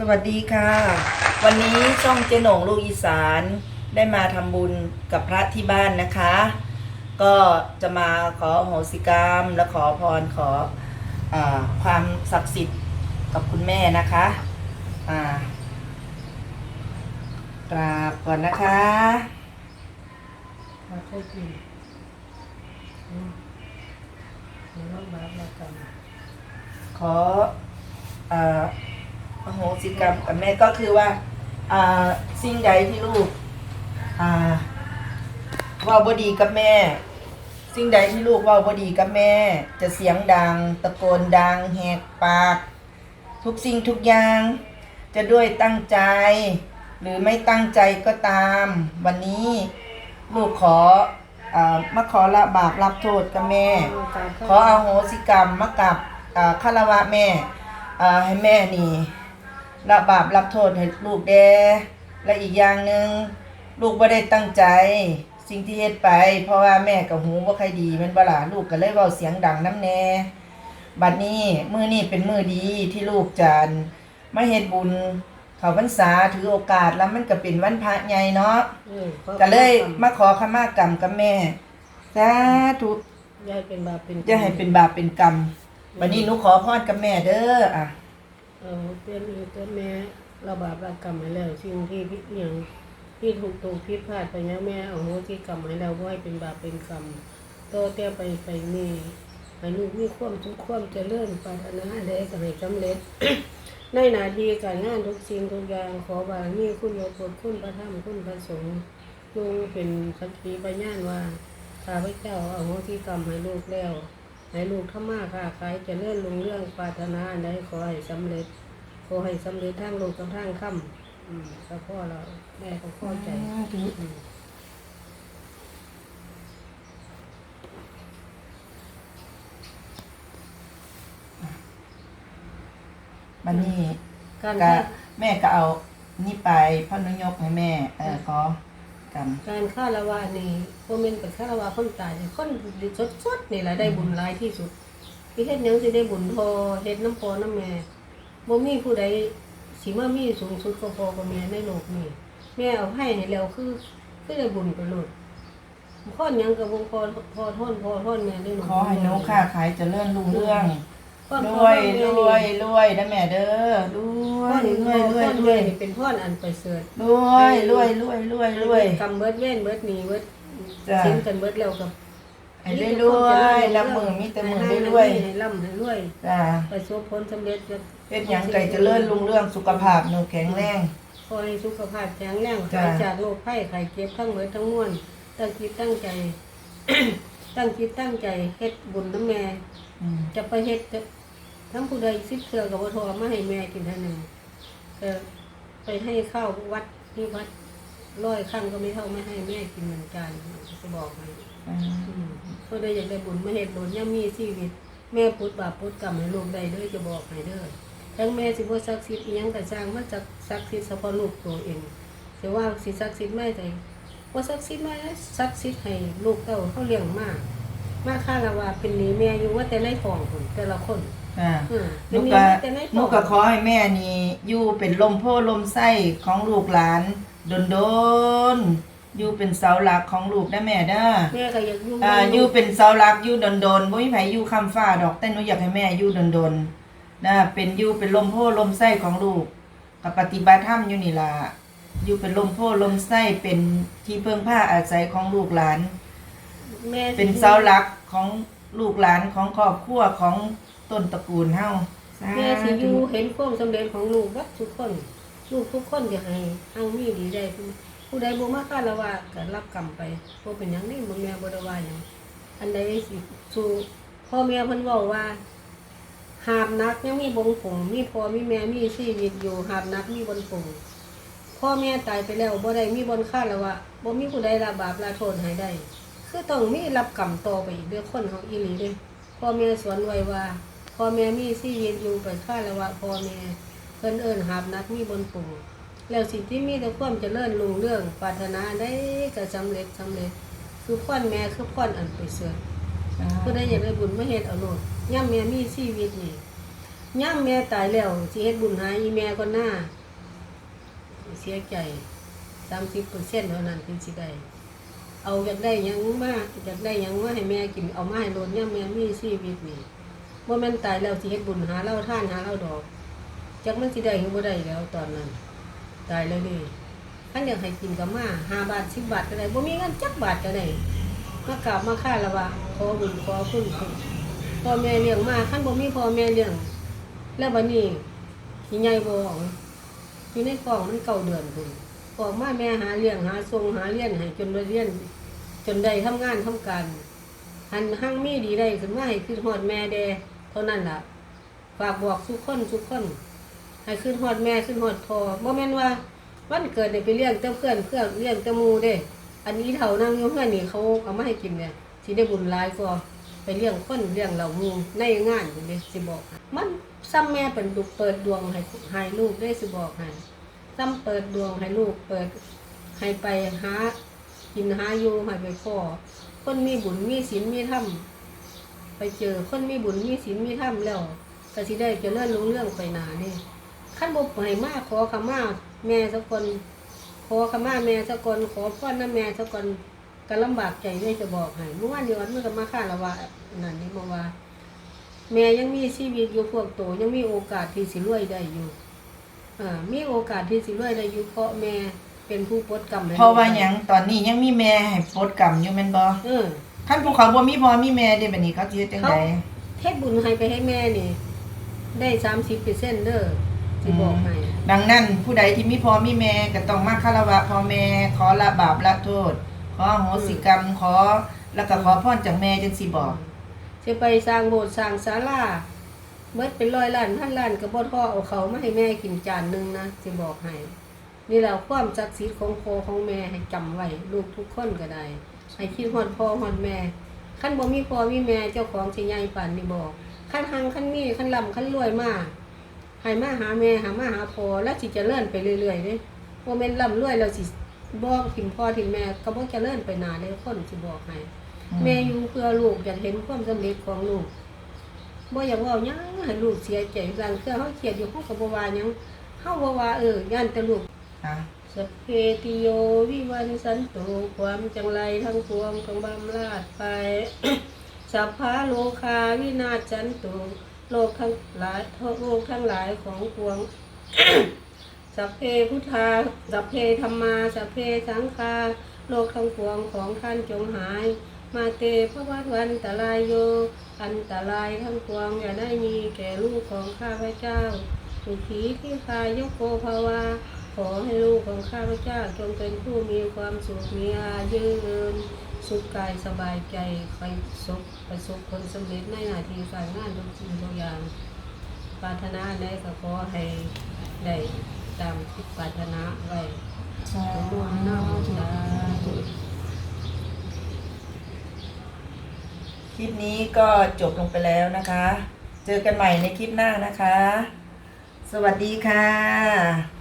สวัสดีค่ะ วันนี้ช่องเจหนงลูกอีสานได้มาทำบุญกับพระที่บ้านนะคะ ก็จะมาขออโหสิกรรม และขอพรขออาความศักดิ์สิทธิ์กับคุณแม่นะคะอ่ากราบก่อนนะคะมาใช่จริงอืมเดี๋ยวเราบาปเรากรรมขออ่า อโหสิกรรมกับแม่ก็คือว่าอ่าสิ่งใดที่ลูกอ่าว่าบดีกับแม่ สิ่งใดที่ลูกว่าบดีกับแม่ จะเสียงดัง ตะโกนดังแหกปาก ทุกสิ่งทุกอย่าง จะด้วยตั้งใจ หรือไม่ตั้งใจก็ตาม วันนี้ลูกขออมาขอละบาปรับโทษกับแม่ ขออาโหสิกรรมมากับอ่าคารวะแม่ให้แม่นี่ ละบาปรับโทษให้ลูกแดและอีกอย่างหนึ่งลูกบ่ได้ตั้งใจ สิ่งที่เฮ็ดไป เพราะว่าแม่กับหูบ่ค่อยดีแมันบ่ล่ะลูกก็เลยเว้าเสียงดังน้ำแน่บัดนี้มื้อนี้เป็นมื้อดีที่ลูกจะมาเฮ็ดบุญเข้าพรรษาถือโอกาสแล้วมันก็เป็นวันพระใหญ่เนาะเออขอก็เลยมาขอขมากรรมกับแม่สาธุยายเป็นบาปเป็นอย่าให้เป็นบาปเป็นกรรมวันนี้หนูขอพรกับแม่เด้ออะ เออเพื่อนอีตัวแม่เราบาปเรากรรมให้แล้วสิ่งที่พิอย่างที่ถูกถูกผิพาดไปยังแม่เอาโหสิกรรมให้เราบ่ให้เป็นบาปเป็นกรรมโตเตี้ยไปไปนี่ให้ลูกมีความทุกข์ความเจริญปรารถนาใดก็ให้สำเร็จ ในหน้าที่การงานทุกสิ่งทุกอย่างขอบารมีคุณโยบทคุณพระธรรมคุณพระสงฆ์จงเป็นสักขีพยานว่าข้าพเจ้าเอาโหสิกรรมให้ลูกแล้ว ให้ลูกทำมาค้าขายเจะเลื่อนลงเรื่องปรารถนาอันใดขอให้สำเร็จ ขอให้สำเร็จทางโลกกับทางค่ำอืมก็พ่อเราแม่ก็พ่อใจอืมวันนี้การก็ฆ่าแม่ก็เอานี่ไปพ่อนุยกให้แม่ เออขอ กรรมการฆ่าละวานี่โมเมนเป็นฆ่าละวาคนตายเนี่ยคนดีสดสดๆนี่แหละได้บุญหลายที่สุดที่เฮ็ดหยังสิได้บุญพอเฮ็ดน้ำพอน้ำแม่บ่มีผู้ใดสิมามีสูงสุดก็พอกับแม่ในโลกนี้แม่เอาให้ให้แล้วคือคือได้บุญไปโลดพ่อหยังกับวงพอพอท่อนพอท่อนแม่ได้หนูขอให้หนูค้าขายเจริญรุ่งเรื่องพ่อ รพ่อวยแม่รนี่วยรวยนะแม่เด้อรวพ่อยนี่รรววยยรรววยยรรววยยเป็นพ่อนอันไปเสริฐรวยรวยรวยรวยรวยกำเบิดเว้นเบิดหนีเบิดจ้ะสิ้นกันเบิดแล้วกับให้รวยรวยรับมือมีแต่มือรวยรวยให้ร่ำให้รวยจ้าประสบผลสำเร็จกับเฮ็ดหยังไก่เจริญรุ่งเรื่องสุขภาพหนูแข็งแรงขอให้สุขภาพแข็งแรงจ้ะหายจากโรคภัยไข้เจ็บทั้งหมดทั้งมวลตั้งจิตตั้งใจ ตั้งจิตตั้งใจเฮ็ดบุญน้ำแม่อืมจะไปเฮ็ดจะ ทั้งผู้ใดสิบเทือกับวัทอมาให้แม่กินท่านึงแต่ไปให้ข้าววัดที่วัดร้อยครั้งก็ไม่เท่าไม่ให้แม่กินเหมือนกันจะบอกให้อืมอืมเพื่อได้อยากได้บุญมาเฮ็ดบุญย่ามีชีวิต แม่พุทธบาปพุทธกรรมให้ลูกได้เด้อจะบอกให้เด้อทั้งแม่สิบ่ศักดิ์สิทธิ์อิหยังก็สร้างมันจักศักดิ์สิทธิ์เฉพาะลูกตัวเองแต่ว่าสิศักดิ์สิทธิ์ไม่ได้บ่ศักดิ์สิทธิ์ไม่ได้ศักดิ์สิทธิ์ให้ลูกเต้าเขาเลี้ยงมาก มากค่าละว่าเป็นหนี้แม่อยู่ว่าแต่ในท้องพุ่นแต่ละคน อ่าอืมหเป็นูนหนี้ก็มาแต่ในหท้นูองก็ขอให้แม่นี่อยู่เป็นลมโพลมไส้ของลูกหลานดนดนๆอยู่เป็นเสาหลักของลูกนะแม่เด้อแม่ก็อยากอยู่อ่าอยู่เป็นเสาหลักอยู่ดนดนๆบ่มีไผอยู่คำฟ้าดอกแต่หนูอยากให้แม่อยู่ดนดนๆนะเป็นอยู่เป็นลมโพลมไส้ของลูกกับปฏิบัติธรรมอยู่นี่ล่ะอยู่เป็นลมโพลมไส้เป็นที่เพิ่งผ้าอาศัยของลูกหลาน แม่สิเป็นเสาหลักของลูกหลานของครอบครัวของ ต้นตระกูลเฮาสาแม่สิอยู่เห็นความสำเร็จของลูกวัดทุกคน ลูกทุกคนอยากให้เฮามีดีได้ผู้ผู้ใดบ่มาคาระว่าก็รับกรรมไปบ่เป็นหยังนี่บ่แม่บ่ได้ว่าหยังอันใดสิสู่พ่อแม่เพิ่นเว้าว่าหาบนักยังมีบงผงมีพ่อมีแม่มีชีวิตอยู่หาบนักมีบนผงพ่อแม่ตายไปแล้วบ่ได้มีบนค่าแล้วว่าบ่มีผู้ใดรับบาปลาโทษให้ได้ คือต้องมีรับกรรมต่อไปอีกเด้อคนของอีหลีเด้อพ่อแม่สอนไว้ว่า พ่อแม่มีชีวิตอยู่ไปค่าแล้วว่าพ่อแม่เพิ่นเอิ้นหาบนักมีบนผงแล้วสิ่งที่มีแต่ความเจริญรุ่งเรื่องปรารถนาได้ก็สำเร็จสำเร็จ คือพ่อนแม่คือพ่อนอันไปเสือผู้ใดอยากได้บุญมาเฮ็ดเอาโลดย่ำแม่มีชีวิตนี่ย่ามแม่ตายแล้วสิเฮ็ดบุญหาอีแม่ก่อนหน้าเสียใจสามสิบเปอร์เซ็นต์เท่านั้นถึงสิได้เอาอยากได้หยังมาอยากได้หยังมาให้แม่กินเอามาให้โลดย่ามแม่มีชีวิตนี่ ว่าแม่นตายแล้วสิเฮ็ดบุญหาเล้าท่านหาเล้าดอกจักมันสิได้หรือบ่ได้แล้วตอนนั้น ตายแล้วนี่คันอยากให้กินก็มาห้าบาทสิบบาทก็ได้บ่มีเงินจักบาทก็ได้มากราบมาค่าละว่าขอบุญขอคุณพ่อแม่เลี้ยงมาคันบ่มีพ่อแม่เลี้ยงแล้วบัดนี้สิใหญ่บ่ออกอยู่ในกล่องมันเก่าเดือนพุ่นออกมาแม่หาเลี้ยงหาส่งหาเลี้ยงให้จนได้เรียนจนได้ทำงานทำการหันหั่งมีดีได้ขึ้นมาให้ขึ้นฮอดแม่แด เท่านั้นล่ะฝากบอกทุกคนทุกคน ให้ขึ้นฮอดแม่ขึ้นฮอดพ่อบ่แม่นว่าวันเกิดเนี่ยไปเลี้ยงแต่เพื่อนเพื่อนเลี้ยงแต่หมู่เด้ อันนี้เท่านั่งยู่เพื่อนนี่เขาเอามาให้กินเนี่ยสิได้บุญหลายกว่าไปเลี้ยงคนเลี้ยงเหล่ามูในงานนี่เด้สิบอก มันซ้ำแม่เป็นดุเปิดดวงให้ให้ลูกได้สิบอกให้ซ้ำเปิดดวงให้ลูกเปิดให้ไปหากินหาอยู่ให้ไปพ่อคนมีบุญมีศีลมีธรรม ไปเจอคนมีบุญมีศีลมีธรรมแล้วก็สิได้เจริญรุ่งเรื่องไปหนานี่ขั้นบ่ให้มาขอขมาแม่สักคนขอขมาแม่สักคนขอพ่อน้าแม่สักคนก็ลำบากใจด้วยจะบอกให้เมื่อวานเดียวมันก็มาค่าละว่านั่นนี่มาว่า แม่ยังมีชีวิตอยู่พวกโตยังมีโอกาสที่สิรวยได้อยู่อ่ามีโอกาสที่สิรวยได้อยู่เพราะแม่เป็นผู้ปลดกรรมให้เพราะว่าหยังตอนนี้ยังมีแม่ให้โพดกรรมอยู่แม่นบ่เออ คันภูเขาบ่มีพ่อมีแม่เด้บัดนี้เขาสิเฮ็ดจังไดเทศบุญให้ไปให้แม่นี่ได้สามสิบเปอร์เซ็นต์เด้อสิบอกให้ดังนั้นผู้ใดที่มีพ่อมีแม่ก็ต้องมาคารวะพ่อแม่ขอละบาปละโทษ ขออโหสิกรรมขอแล้วก็ขอพรจากแม่จังสิบอกจะไปสร้างโบสถ์สร้างศาลาเมื่อเป็นร้อยล้านพันล้านก็บ่ท้อเอาเขามาให้แม่กินจานหนึงนะสิบอกให้นี่แหละความศักดิ์สิทธิ์ของพ่อของแม่ให้จำไว้ลูกทุกคนก็ได้ ให้คิดฮอดพ่อฮอดแม่คันบ่มีพ่อมีแม่เจ้าของสิใหญ่ปานนี้บอกคันหังคันมีคันร่ำคันรวยมาให้มาหาแม่หามาหาพ่อแล้วสิเจริญไปเรื่อยๆเด้บ่แม่นร่ำรวยแล้วสิบ่ทิมพ่อทิมแม่ก็บ่เจริญไปหน้าเด้คนสิบอกให้แม่อยู่เพื่อลูกอยากเห็นความสำเร็จของลูกบ่อยากเว่าหยังให้ลูกเสียใจบางเทื่อเฮาเครียดอยู่เฮาก็บ่ว่าหยังเฮาบ่ว่าเออย่านแต่ลูกอะ สัพเพติโยวิวันสันตุความจังไรทั้งปวงจงบำราดไป สัพพะโลคาวินาศสันตุโลกทั้งหลายโลกทั้งหลายของปวงสัพเพพุทธาสัพเพธรรมาสัพเพสังฆาโลกทั้งปวงของท่านจงหาย มาเตพระวัตวันตรายโย อันตรายทั้งปวงอย่าได้มีแก่ลูกของข้าพเจ้า สุขีที่คายกโกภาวา ขอให้ลูกของข้าพเจ้าจงเป็นผู้มีความสุขมีอายุยืนสุขกายสบายใจไปสุขประสบผลสำเร็จในหน้าที่การงานทุกสิ่งทุกอย่างปรารถนาใดก็ขอให้ได้ตามที่ปรารถนาไว้สาธุน้อมสาธุคลิปนี้ก็จบลงไปแล้วนะคะ เจอกันใหม่ในคลิปหน้านะคะ สวัสดีค่ะ